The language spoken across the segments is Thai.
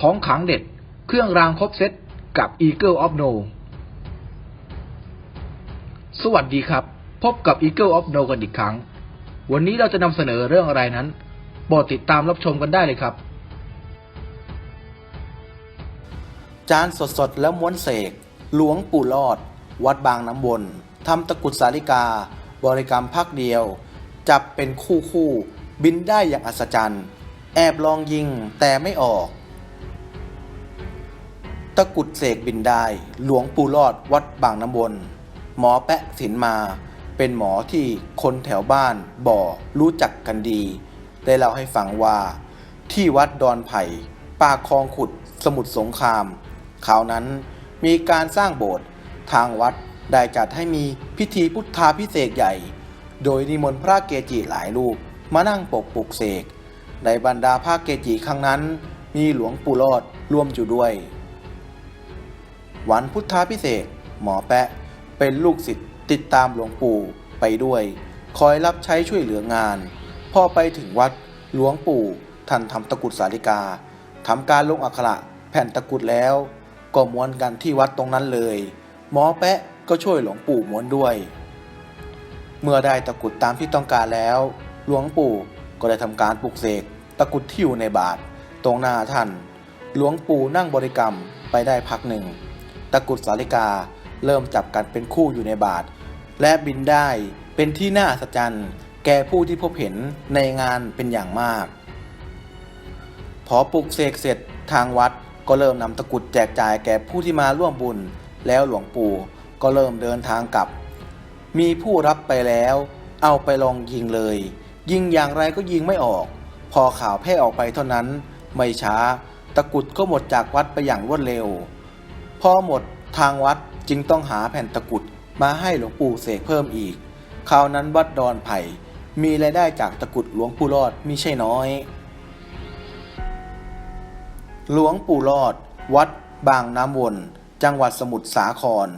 ของขังเด็ด เครื่องรางครบเซตกับ Eagle of No สวัสดีครับ พบกับ Eagle of No กันอีกครั้ง วันนี้เราจะนำเสนอเรื่องอะไรนั้นโปรดติดตามรับชมกันได้เลยครับ จานสดสดๆแล้วม้วนเสก หลวงปู่รอด วัดบางน้ำวนทำตะกุดสาลิกา บริกรรมพักเดียว จับเป็นคู่คู่ บินได้อย่างอัศจรรย์ แอบลองยิงแต่ไม่ออก ตะกุดเสกบินได้ หลวงปู่รอดวัดบางน้ำวนหมอแปะสินมา เป็นหมอที่คนแถวบ้านบ่อรู้จักกันดี ได้เล่าให้ฟังว่า ที่วัดดอนไผ่ป่าคลองขุดสมุทรสงครามคราวนั้นมีการสร้างโบสถ์ทางวัดได้จัดให้มีพิธีพุทธาพิเศษใหญ่ โดยนิมนต์พระเกจิหลายรูปมานั่งปกปุกเสกในบรรดาพระเกจิครั้งนั้น มีหลวงปู่รอดร่วมอยู่ด้วย วันพุทธาพิเศษหมอแปะ เป็นลูกศิษย์ติดตามหลวงปู่ไปด้วย คอยรับใช้ช่วยเหลืองาน พอไปถึงวัดหลวงปู่ท่านทำตะกุดสาลิกาทำการลงอักขระแผ่นตะกุดแล้ว ก็ม้วนกันที่วัดตรงนั้นเลย หมอแปะก็ช่วยหลวงปู่ม้วนด้วย เมื่อได้ตะกุดตามที่ต้องการแล้ว หลวงปู่ก็ได้ทำการปลุกเสกตะกุดที่อยู่ในบาทตรงหน้าท่าน หลวงปู่นั่งบริกรรมไปได้พักหนึ่ง ตะกุดสาลิกา เริ่มจับกันเป็นคู่อยู่ในบาท และบินได้เป็นที่น่าอัศจรรย์ แก่ผู้ที่พบเห็นในงานเป็นอย่างมาก พอปลุกเสกเสร็จทางวัดก็เริ่มนำตะกุดแจกจ่ายแก่ผู้ที่มาร่วมบุญ แล้วหลวงปู่ก็เริ่มเดินทางกลับ มีผู้รับไปแล้ว เอาไปลองยิงเลย ยิงอย่างไรก็ยิงไม่ออก พอข่าวแพร่ออกไปเท่านั้น ไม่ช้า ตะกุดก็หมดจากวัดไปอย่างรวดเร็ว พอหมดทางวัดจึงต้องหาแผ่นตะกุดมาให้หลวงปู่เสกเพิ่มอีก คราวนั้นวัดดอนไผ่มีรายได้จากตะกุดหลวงปู่รอดมิใช่น้อย หลวงปู่รอด วัดบางน้ำวน จังหวัดสมุทรสาคร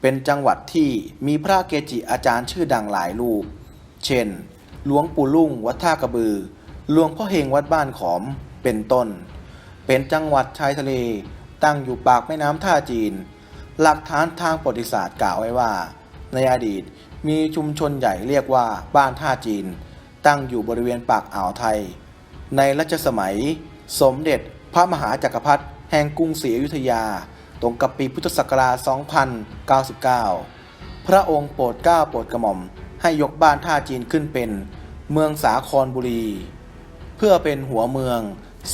เป็นจังหวัดที่มีพระเกจิอาจารย์ชื่อดังหลายรูป เช่น หลวงปู่ลุ่งวัดท่ากระบือ หลวงพ่อเฮงวัดบ้านขอม เป็นต้น เป็นจังหวัดชายทะเล ตั้งอยู่ปากแม่น้ำท่าจีน หลักฐานทางประวัติศาสตร์กล่าวไว้ว่า ในอดีตมีชุมชนใหญ่เรียกว่าบ้านท่าจีน ตั้งอยู่บริเวณปากอ่าวไทย ในรัชสมัย สมเด็จพระมหาจักรพรรดิแห่งกรุงศรีอยุธยา ตรงกับปีพุทธศักราช 2099 พระองค์โปรดเกล้าโปรดกระหม่อมให้ยกบ้านท่าจีนขึ้นเป็นเมืองสาครบุรี เพื่อเป็นหัวเมือง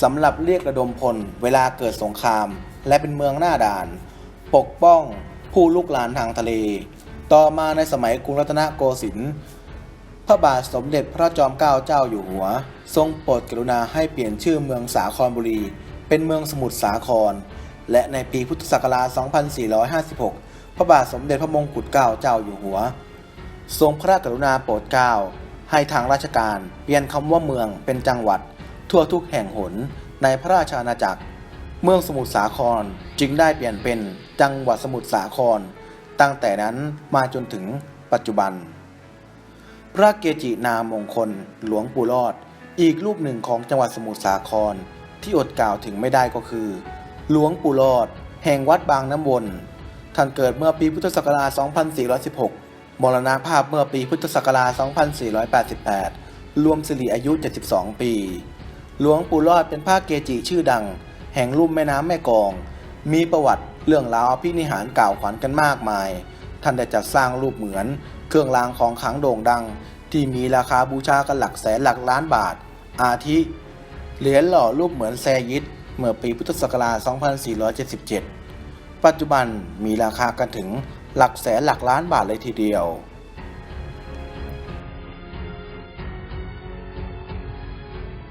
สำหรับเรียกระดมพลเวลาเกิดสงคราม และเป็นเมืองหน้าด่าน ปกป้องผู้ลุกลานทางทะเล ต่อมาในสมัยกรุงรัตนโกสินทร์พระบาทสมเด็จพระจอมเกล้าเจ้าอยู่หัว ทรงโปรดกรุณาให้เปลี่ยนชื่อเมืองสาครบุรี เป็นเมืองสมุทรสาคร และในปีพุทธศักราช 2456 พระบาทสมเด็จพระมงกุฎเกล้าเจ้าอยู่หัว ทรงพระกรุณาโปรดเกล้าให้ทางราชการเปลี่ยนคำว่าเมืองเป็นจังหวัด ทั่วทุกแห่งหนในพระราชอาณาจักร เมืองสมุทรสาครจึงได้เปลี่ยนเป็นจังหวัดสมุทรสาคร ตั้งแต่นั้นมาจนถึงปัจจุบัน พระเกจินามงคลหลวงปู่รอด อีกรูปหนึ่งของจังหวัดสมุทรสาครที่อดกล่าวถึงไม่ได้ก็คือ หลวงปู่รอด แห่งวัดบางน้ำวนท่านเกิดเมื่อปีพุทธศักราช 2416 มรณภาพเมื่อปีพุทธศักราช 2488 รวมสิริอายุ 72 ปี หลวงปู่รอดเป็นพระเกจิชื่อดัง แห่งลุ่มแม่น้ำแม่กอง มีประวัติเรื่องราวอภินิหารกล่าวขวัญกันมากมาย ท่านได้จัดสร้างรูปเหมือน เครื่องรางของขลังโด่งดัง ที่มีราคาบูชากันหลักแสนหลักล้านบาท อาทิ เหรียญหล่อรูปเหมือนแซยิดเมื่อปีพุทธศักราช 2477 ปัจจุบันมีราคากันถึงหลักแสนหลักล้านบาทเลยทีเดียว